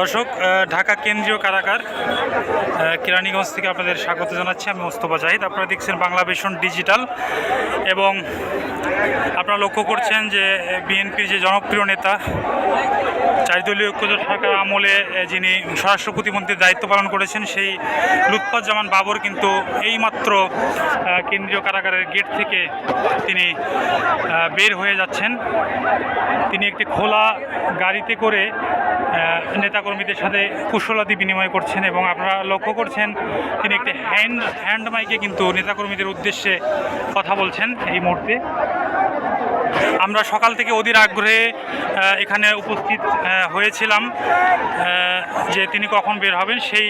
দর্শক ঢাকা কেন্দ্রীয় কারাগার কেরানীগঞ্জ থেকে আপনাদের স্বাগত জানাচ্ছি। আমি মোস্তফা জাহিদ। আপনারা দেখছেন বাংলা ভীষণ ডিজিটাল এবং আপনারা লক্ষ্য করছেন যে বিএনপির যে জনপ্রিয় নেতা চারিদলীয় ঐক্যজোট সরকার আমলে যিনি স্বরাষ্ট্র প্রতিমন্ত্রীর দায়িত্ব পালন করেছেন সেই লুৎফাজ্জামান বাবর কিন্তু এইমাত্র কেন্দ্রীয় কারাগারের গেট থেকে তিনি বের হয়ে যাচ্ছেন। তিনি একটি খোলা গাড়িতে করে আহ, নেতাকর্মীদের সাথে কুশলাদি বিনিময় করছেন এবং আপনারা লক্ষ্য করছেন, তিনি একটি হ্যান্ড হ্যান্ড মাইকে কিন্তু নেতাকর্মীদের উদ্দেশ্যে কথা বলছেন এই মুহূর্তে। আমরা সকাল থেকে অধীর আগ্রহে এখানে উপস্থিত হয়েছিলাম যে তিনি কখন বের হবেন সেই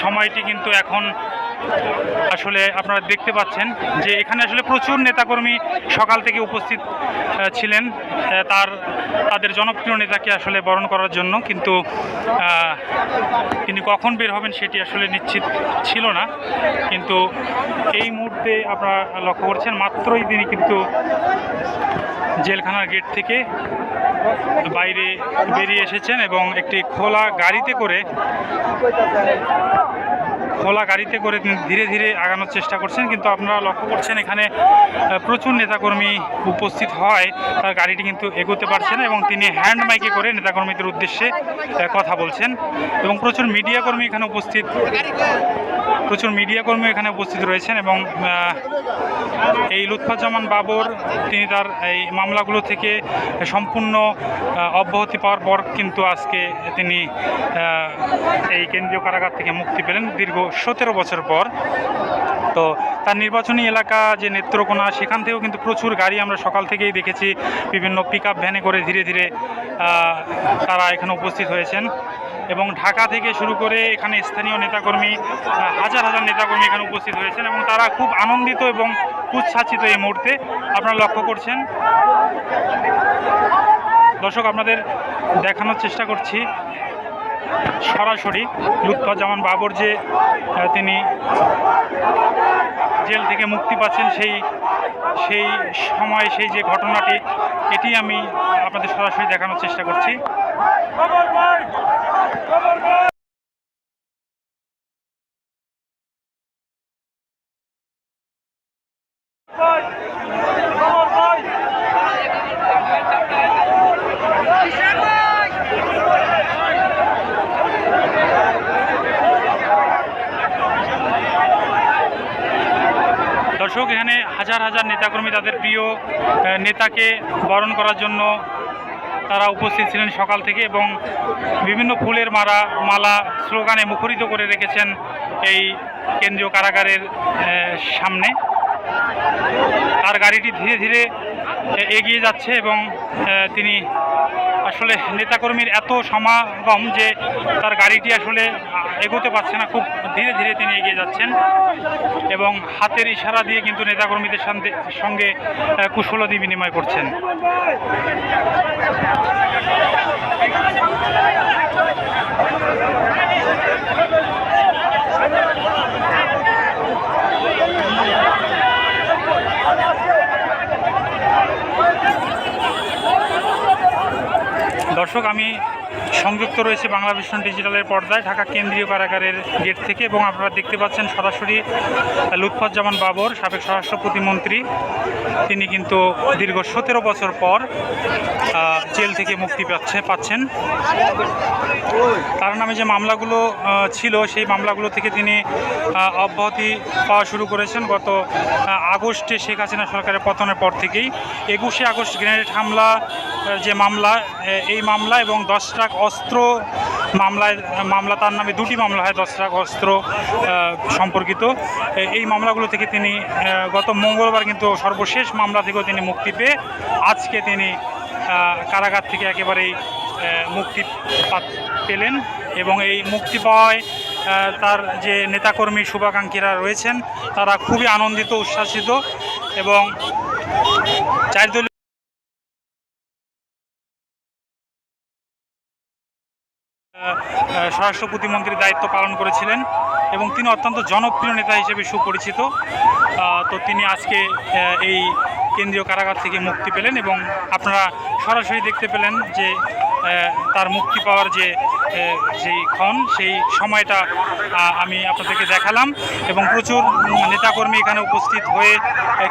সময়টি কিন্তু এখন আসলে আপনারা দেখতে পাচ্ছেন যে এখানে আসলে প্রচুর নেতাকর্মী সকাল থেকে উপস্থিত ছিলেন। তার, তাদের জনপ্রিয় নেতাকে আসলে বরণ করার জন্য কিন্তু তিনি কখন বের হবেন সেটি আসলে নিশ্চিত ছিল না। কিন্তু এই মুহূর্তে আপনারা লক্ষ্য করছেন, মাত্রই তিনি কিন্তু জেলখানার গেট থেকে বাইরে বেরিয়ে এসেছেন এবং একটি খোলা গাড়িতে করে খোলা গাড়িতে করে ধীরে ধীরে আগানোর চেষ্টা করছেন, কিন্তু আপনারা লক্ষ্য করছেন এখানে প্রচুর নেতাকর্মী উপস্থিত হয়, তার গাড়িটি কিন্তু এগোতে পারছে না এবং তিনি হ্যান্ড মাইকে করে নেতাকর্মীদের উদ্দেশ্যে কথা বলছেন এবং প্রচুর মিডিয়া কর্মী এখানে উপস্থিত, প্রচুর মিডিয়া কর্মী এখানে উপস্থিত রয়েছেন এবং এই লুৎফাজ্জামান বাবর, তিনি তার এই মামলাগুলো থেকে সম্পূর্ণ অব্যাহতি পাওয়ার পর কিন্তু আজকে তিনি এই কেন্দ্রীয় কারাগার থেকে মুক্তি পেলেন। দীর্ঘ সতেরো বছর পর। তো তার নির্বাচনী এলাকা যে নেত্রকোনা, সেখান থেকেও কিন্তু প্রচুর গাড়ি আমরা সকাল থেকেই দেখেছি। বিভিন্ন পিক ভ্যানে করে ধীরে ধীরে তারা এখানে উপস্থিত হয়েছেন। এবং ঢাকা থেকে শুরু করে এখানে স্থানীয় নেতাকর্মী হাজার হাজার নেতাকর্মী এখানে উপস্থিত হয়েছেন এবং তারা খুব আনন্দিত এবং উচ্ছ্বাসিত এই মুহূর্তে। আপনারা লক্ষ্য করছেন। দর্শক, আপনাদের দেখানোর চেষ্টা করছি। সরাসরি লুৎফাজ্জামান বাবর যে তিনি জেল থেকে মুক্তি পাচ্ছেন সেই সেই সময়, সেই যে ঘটনাটি, এটি আমি আপনাদের সরাসরি দেখানোর চেষ্টা করছি। দর্শক, এখানে হাজার হাজার নেতাকর্মী তাদের প্রিয় নেতাকে বরণ করার জন্য তারা উপস্থিত ছিলেন সকাল থেকে এবং বিভিন্ন ফুলের মারা মালা স্লোগানে মুখরিত করে রেখেছেন এই কেন্দ্রীয় কারাগারের সামনে। তার গাড়িটি ধীরে ধীরে এগিয়ে যাচ্ছে এবং তিনি আসলে নেতাকর্মীর এত সমাগম যে তার গাড়িটি আসলে এগোতে পারছে না, খুব ধীরে ধীরে তিনি এগিয়ে যাচ্ছেন এবং হাতের ইশারা দিয়ে কিন্তু নেতাকর্মীদের সঙ্গে কুশলাদি বিনিময় করছেন। দর্শক, আমি সংযুক্ত রয়েছে বাংলা ভিশন ডিজিটালের পর্দায়, ঢাকা কেন্দ্রীয় কারাগারের গেট থেকে এবং আপনারা দেখতে পাচ্ছেন সরাসরি লুৎফাজ্জামান বাবর, সাবেক স্বরাষ্ট্র প্রতিমন্ত্রী। তিনি কিন্তু দীর্ঘ সতেরো বছর পর জেল থেকে মুক্তি পাচ্ছে, পাচ্ছেন। তার নামে যে মামলাগুলো ছিল, সেই মামলাগুলো থেকে তিনি অব্যাহতি পাওয়া শুরু করেছেন গত আগস্টে শেখ হাসিনা সরকারের পতনের পর থেকেই। একুশে আগস্ট গ্রেনেড হামলা যে মামলা এই মামলা এবং দশ ট্রাক অস্ত্র মামলায়, মামলা তার নামে দুটি মামলা হয়, দশ ট্রাক অস্ত্র সম্পর্কিত। এই মামলাগুলো থেকে তিনি গত মঙ্গলবার কিন্তু সর্বশেষ মামলা থেকেও তিনি মুক্তি পেয়ে আজকে তিনি কারাগার থেকে একেবারেই মুক্তি পেলেন এবং এই মুক্তি পাওয়ায় তার যে নেতাকর্মী শুভাকাঙ্ক্ষীরা রয়েছেন, তারা খুবই আনন্দিত, উচ্ছ্বাসিত এবং চারদলীয় স্বরাষ্ট্র প্রতিমন্ত্রীর দায়িত্ব পালন করেছিলেন এবং তিনি অত্যন্ত জনপ্রিয় নেতা হিসেবে সুপরিচিত। তো তিনি আজকে এই কেন্দ্রীয় কারাগার থেকে মুক্তি পেলেন এবং আপনারা সরাসরি দেখতে পেলেন যে তার মুক্তি পাওয়ার যে যেই ক্ষণ, সেই সময়টা আমি আপনাদেরকে দেখালাম এবং প্রচুর নেতাকর্মী এখানে উপস্থিত হয়ে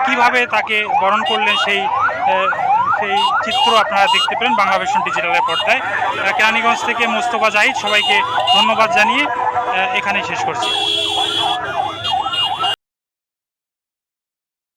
কীভাবে তাকে বরণ করলেন সেই সেই চিত্র আপনারা দেখতে পেলেন বাংলা ভীষণ ডিজিটালের পর্দায়। কেরানীগঞ্জ থেকে মোস্তফা জাহিদ, সবাইকে ধন্যবাদ জানিয়ে এখানেই শেষ করছি।